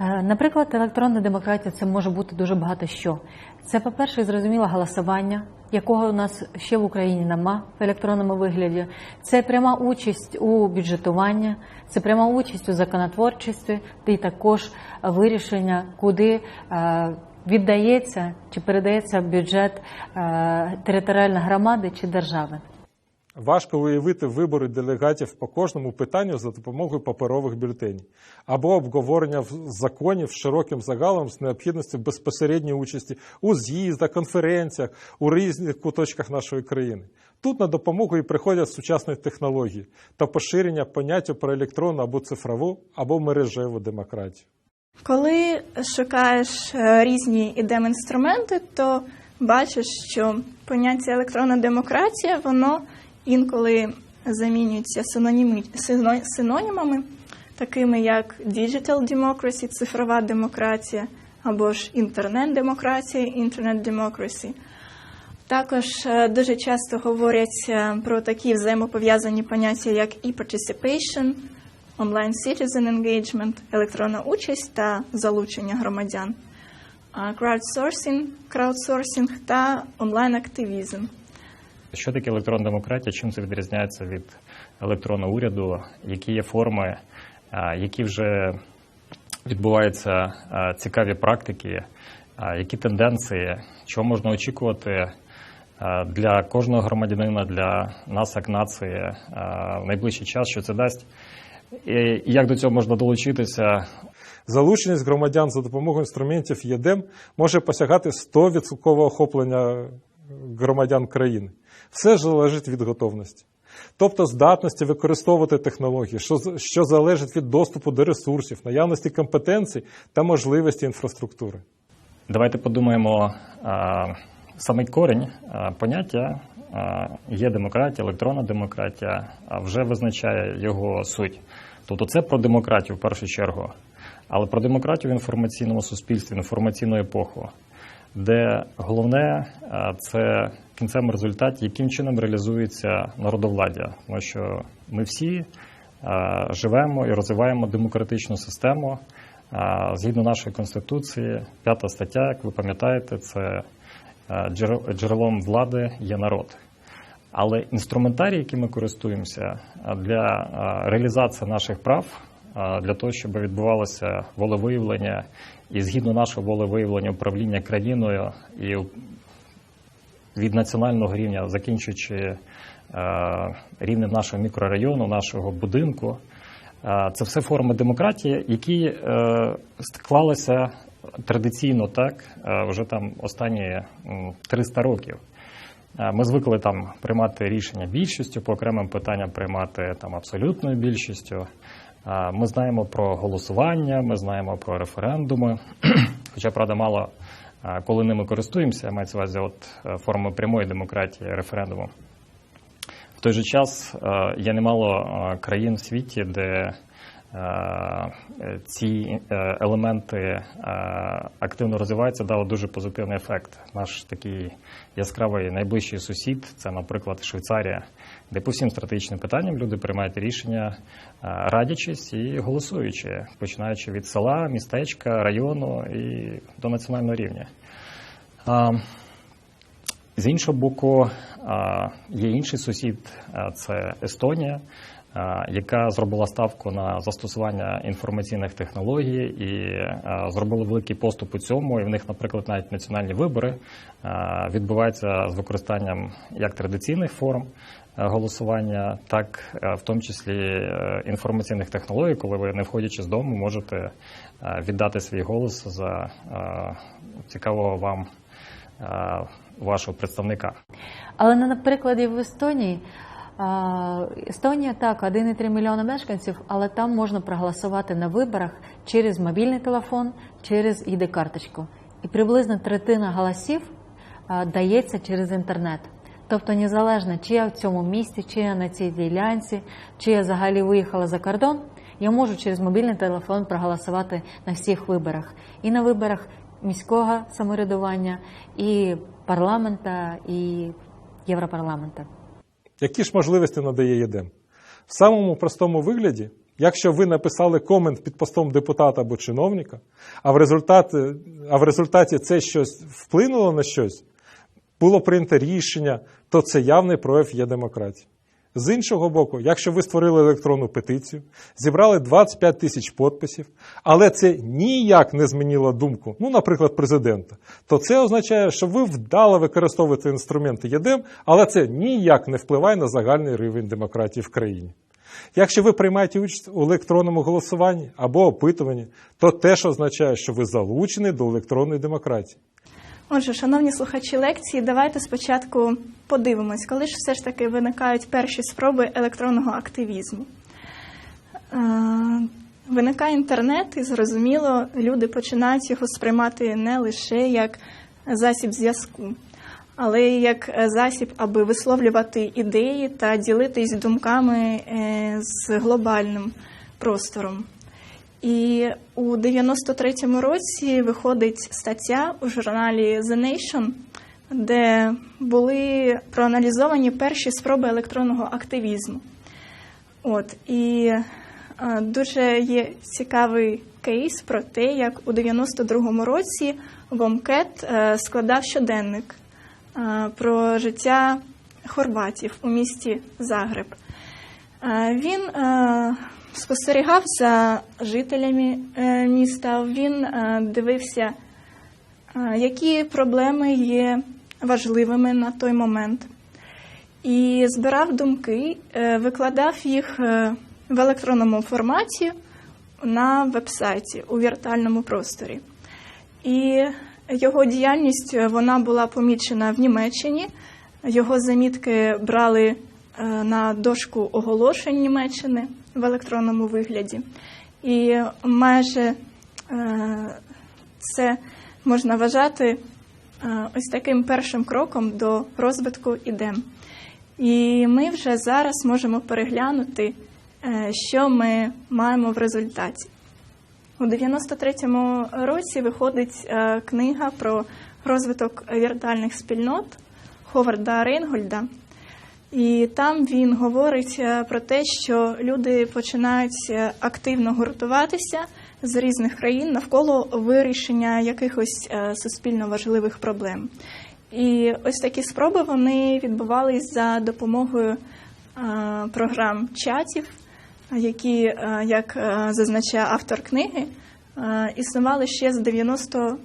Е, Наприклад, електронна демократія це може бути дуже багато що. Це, по-перше, зрозуміло голосування, якого у нас ще в Україні нема в електронному вигляді. Це пряма участь у бюджетуванні, це пряма участь у законотворчості і також вирішення, куди е, віддається чи передається бюджет е, територіальної громади чи держави. Важко уявити вибори делегатів по кожному питанню за допомогою паперових бюлетенів або обговорення в- законів широким загалом з необхідністю безпосередньої участі у з'їздах, конференціях у різних куточках нашої країни. Тут на допомогу і приходять сучасні технології та поширення поняття про електронну або цифрову або мережеву демократію. Коли шукаєш е, різні ідем-інструменти, то бачиш, що поняття електронна демократія, воно інколи замінюється синонімі, сино- синонімами, такими як digital democracy, цифрова демократія, або ж інтернет-демократія, democracy. Також е, дуже часто говорять е, про такі взаємопов'язані поняття, як e-participation, онлайн citizen engagement, електронна участь та залучення громадян, crowdsourcing, краудсорсинг та онлайн-активізм. Що таке електронна демократія? Чим це відрізняється від електронного уряду? Які є форми, які вже відбуваються цікаві практики, які тенденції, чого можна очікувати для кожного громадянина, для нас як нації в найближчий час, що це дасть? І як до цього можна долучитися? Залученість громадян за допомогою інструментів ЄДЕМ може посягати 100% охоплення громадян країни. Все ж залежить від готовності. Тобто здатності використовувати технології, що, що залежить від доступу до ресурсів, наявності компетенцій та можливості інфраструктури. Давайте подумаємо саме корінь поняття є демократія, електронна демократія, а вже визначає його суть. Тобто це про демократію в першу чергу, але про демократію в інформаційному суспільстві, інформаційну епоху, де головне це в кінцевому яким чином реалізується народовладдя, тому що ми всі живемо і розвиваємо демократичну систему. Згідно нашої конституції, п'ята стаття, як ви пам'ятаєте, це джерелом влади є народ. Але інструментарій, яким ми користуємося для реалізації наших прав, для того, щоб відбувалося волевиявлення і згідно нашого волевиявлення управління країною і від національного рівня, закінчуючи е, рівнем нашого мікрорайону, нашого будинку, е, це все форми демократії, які е, склалися традиційно так вже там останні м, 300 років. Ми звикли там приймати рішення більшістю, по окремим питанням приймати там абсолютною більшістю. Е, Ми знаємо про голосування, ми знаємо про референдуми. Хоча, правда, мало е, коли ними користуємося, мається увазі от форми прямої демократії референдуму. В той же час е, є немало е, країн в світі, де е, е, ці е, елементи е, активно розвиваються, дало дуже позитивний ефект. Наш такий яскравий найближчий сусід, це, наприклад, Швейцарія, де по всім стратегічним питанням люди приймають рішення, е, радячись і голосуючи, починаючи від села, містечка, району і до національного рівня. З іншого боку, є інший сусід, це Естонія, яка зробила ставку на застосування інформаційних технологій і зробила великий поступ у цьому. І в них, наприклад, навіть національні вибори відбуваються з використанням як традиційних форм голосування, так в тому числі е, інформаційних технологій, коли ви, не входячи з дому, можете віддати свій голос за цікавого вам вашого представника. Але на прикладі в Естонії. Естонія так, 1,3 мільйона мешканців, але там можна проголосувати на виборах через мобільний телефон, через id-карточку. І приблизно третина голосів дається через інтернет. Тобто незалежно, чи я в цьому місті, чи я на цій ділянці, чи я взагалі виїхала за кордон, я можу через мобільний телефон проголосувати на всіх виборах. І на виборах міського самоврядування, і парламента, і Європарламента. Які ж можливості надає ЄДЕМ? В самому простому вигляді Якщо ви написали комент під постом депутата або чиновника, а в результаті, а в результаті це щось вплинуло на щось, було прийнято рішення, то це явний прояв є демократії. З іншого боку, якщо ви створили електронну петицію, зібрали 25 тисяч підписів, але це ніяк не змінило думку, ну, наприклад, президента, то це означає, що ви вдало використовуєте інструменти ЄДЕМ, але це ніяк не впливає на загальний рівень демократії в країні. Якщо ви приймаєте участь у електронному голосуванні або опитуванні, то теж означає, що ви залучені до електронної демократії. Отже, шановні слухачі лекції, давайте спочатку подивимось, коли ж все ж таки виникають перші спроби електронного активізму. Е, Виникає інтернет, і зрозуміло, люди починають його сприймати не лише як засіб зв'язку, але й як засіб, аби висловлювати ідеї та ділитись думками е, з глобальним простором. І у 93-му році виходить стаття у журналі The Nation, де були проаналізовані перші спроби електронного активізму. От і е, дуже є цікавий кейс про те, як у 92-му році Вомкет е, складав щоденник е, про життя хорватів у місті Загреб. Е, Він е, спостерігав за жителями е, міста, він е, дивився, е, які проблеми є важливими на той момент, і збирав думки, викладав їх в електронному форматі на вебсайті у віртуальному просторі. І його діяльність вона була помічена в Німеччині. Його замітки брали на дошку оголошень Німеччини в електронному вигляді. І майже е, це можна вважати е, ось таким першим кроком до розвитку ідем. І ми вже зараз можемо переглянути, е, що ми маємо в результаті. У 93-му році виходить книга про розвиток віртуальних спільнот Ховарда Рейнгольда. І там він говорить е, про те, що люди починають е, активно гуртуватися з різних країн навколо вирішення якихось е, суспільно важливих проблем. І ось такі спроби вони відбувались за допомогою програм чатів, які, як зазначає автор книги, існували ще з 90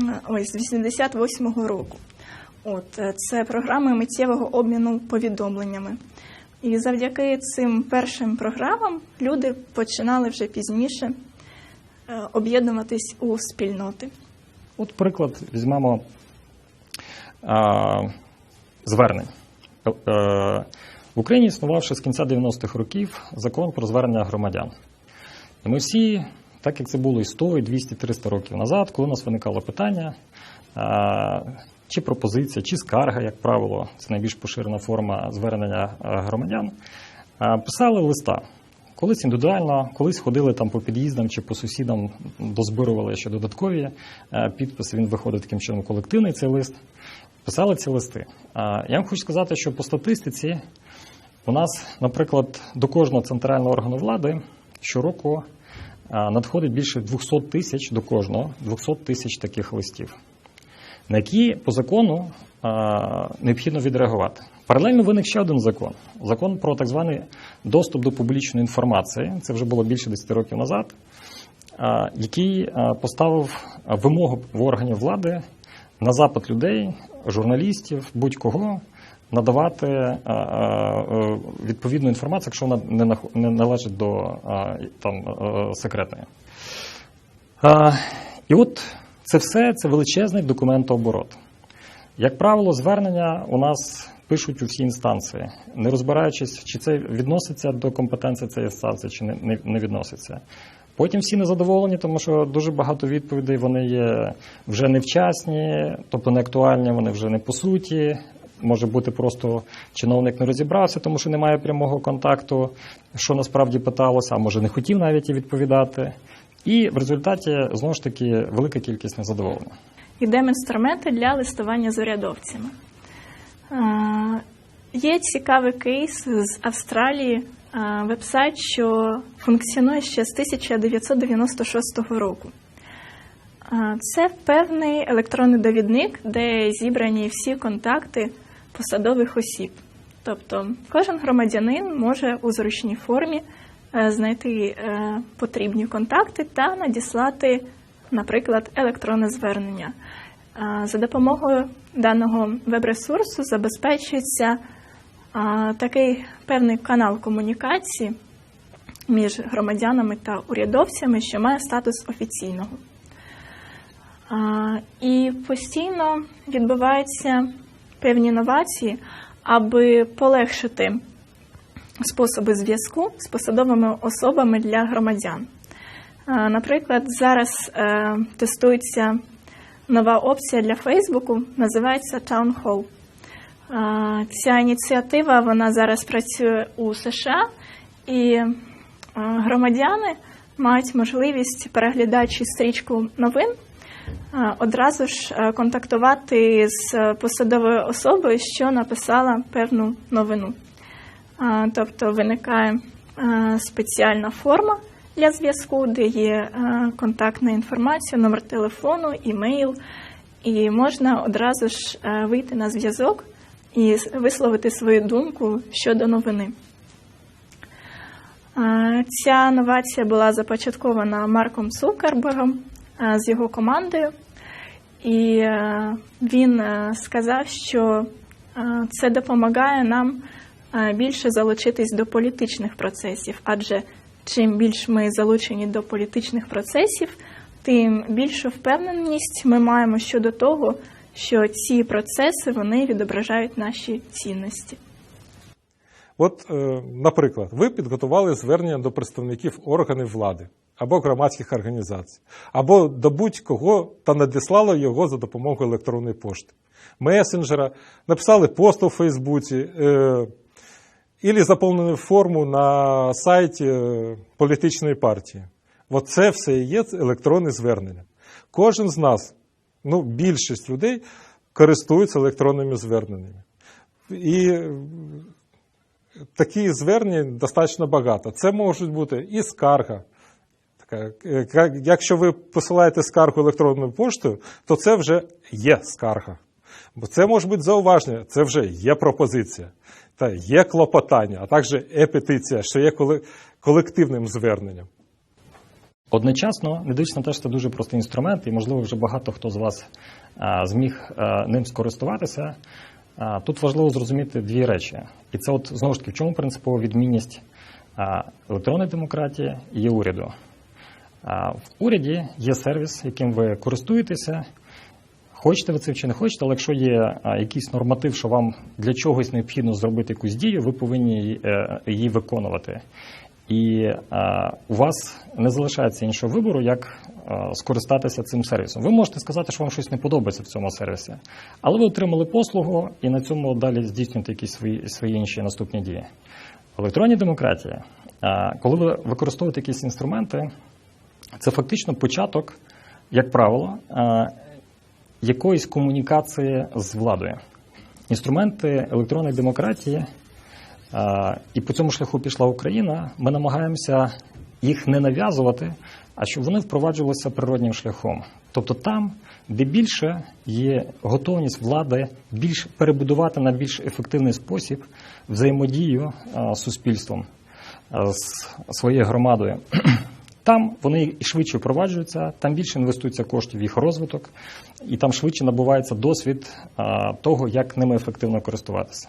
е, ой, з 88-го року. От е, це програми миттєвого обміну повідомленнями. І завдяки цим першим програмам люди починали вже пізніше е, об'єднуватись у спільноти. От приклад візьмемо а, звернень. Е, в Україні існував ще з кінця 90-х років закон про звернення громадян. І ми всі, так як це було і 100, і 200, 300 років назад, коли у нас виникало питання, чи пропозиція, чи скарга, як правило, це найбільш поширена форма звернення громадян, писали листа. Колись індивідуально, колись ходили там по під'їздам чи по сусідам, дозбирували ще додаткові е, підписи. Він виходить таким чином колективний цей лист. Писали ці листи. Я вам хочу сказати, що по статистиці у нас, наприклад, до кожного центрального органу влади щороку надходить більше 200 тисяч до кожного 200 тисяч таких листів, на які по закону необхідно відреагувати. Паралельно виник ще один закон: закон про так званий доступ до публічної інформації. Це вже було більше 10 років назад, який поставив вимогу в органів влади на запит людей, журналістів, будь-кого надавати а, відповідну інформацію, якщо вона не належить до там секретної. І от це все це величезний документооборот. Як правило, звернення у нас пишуть у всі інстанції, не розбираючись, чи це відноситься до компетенції цієї інстанції, чи не, не, відноситься. Потім всі незадоволені, тому що дуже багато відповідей вони є вже невчасні, тобто не актуальні, вони вже не по суті. Може бути просто чиновник не розібрався, тому що немає прямого контакту, що насправді питалося, а може не хотів навіть і відповідати. І в результаті знову ж таки велика кількість незадоволення. Йдемо інструменти для листування з урядовцями. Є цікавий кейс з Австралії, вебсайт, що функціонує ще з 1996 року. Це певний електронний довідник, де зібрані всі контакти посадових осіб. Тобто кожен громадянин може у зручній формі знайти е, потрібні контакти та надіслати, наприклад, електронне звернення. Е, За допомогою даного веб-ресурсу забезпечується е, такий певний канал комунікації між громадянами та урядовцями, що має статус офіційного. І постійно відбуваються певні інновації, аби полегшити способи зв'язку з посадовими особами для громадян. Наприклад, зараз е, тестується нова опція для Фейсбуку, називається Town Hall. Ця ініціатива вона зараз працює у США, і громадяни мають можливість, переглядаючи стрічку новин, одразу ж е, контактувати з е, посадовою особою, що написала певну новину. Тобто виникає спеціальна форма для зв'язку, де є контактна інформація, номер телефону, імейл, і можна одразу ж вийти на зв'язок і висловити свою думку щодо новини. Ця новація була започаткована Марком Цукербергом з його командою, і він сказав, що це допомагає нам більше залучитись до політичних процесів, адже чим більш ми залучені до політичних процесів, тим більшу впевненість ми маємо щодо того, що ці процеси вони відображають наші цінності. От, е, наприклад, ви підготували звернення до представників органів влади або громадських організацій, або до будь-кого та надіслали його за допомогою електронної пошти, месенджера, написали пост у Фейсбуці, і заповнили форму на сайті політичної партії. От це все і є електронне звернення. Кожен з нас, ну, більшість людей користуються електронними зверненнями. І такі звернень достатньо багато. Це можуть бути і скарга. Е, як- Якщо ви посилаєте скаргу електронною поштою, то це вже є скарга. Бо це може бути зауваження, це вже є пропозиція, та є клопотання, а також є петиція, що є колективним зверненням. Одночасно, не дивлячись на те, що це дуже простий інструмент, і можливо вже багато хто з вас а, зміг а, ним скористуватися. А, тут важливо зрозуміти дві речі. І це, от знову ж таки, в чому принципова відмінність електронної демократії і уряду. В уряді є сервіс, яким ви користуєтеся. Хочете ви це чи не хочете, але якщо є якийсь норматив, що вам для чогось необхідно зробити якусь дію, ви повинні її, е, виконувати. І е, у вас не залишається іншого вибору, як е, скористатися цим сервісом. Ви можете сказати, що вам щось не подобається в цьому сервісі, але ви отримали послугу і на цьому далі здійснюєте якісь свої, свої інші наступні дії. В електронній демократії, е, коли ви використовуєте якісь інструменти, це фактично початок, як правило, е, якоїсь комунікації з владою. Інструменти електронної демократії І по цьому шляху пішла Україна. Ми намагаємося їх не нав'язувати, а щоб вони впроваджувалися природнім шляхом. Тобто там, де більше є готовність влади більш перебудувати на більш ефективний спосіб взаємодію з суспільством, з своєю громадою. Там вони і швидше впроваджуються, там більше інвестується коштів в їх розвиток, і там швидше набувається досвід того, як ними ефективно користуватися.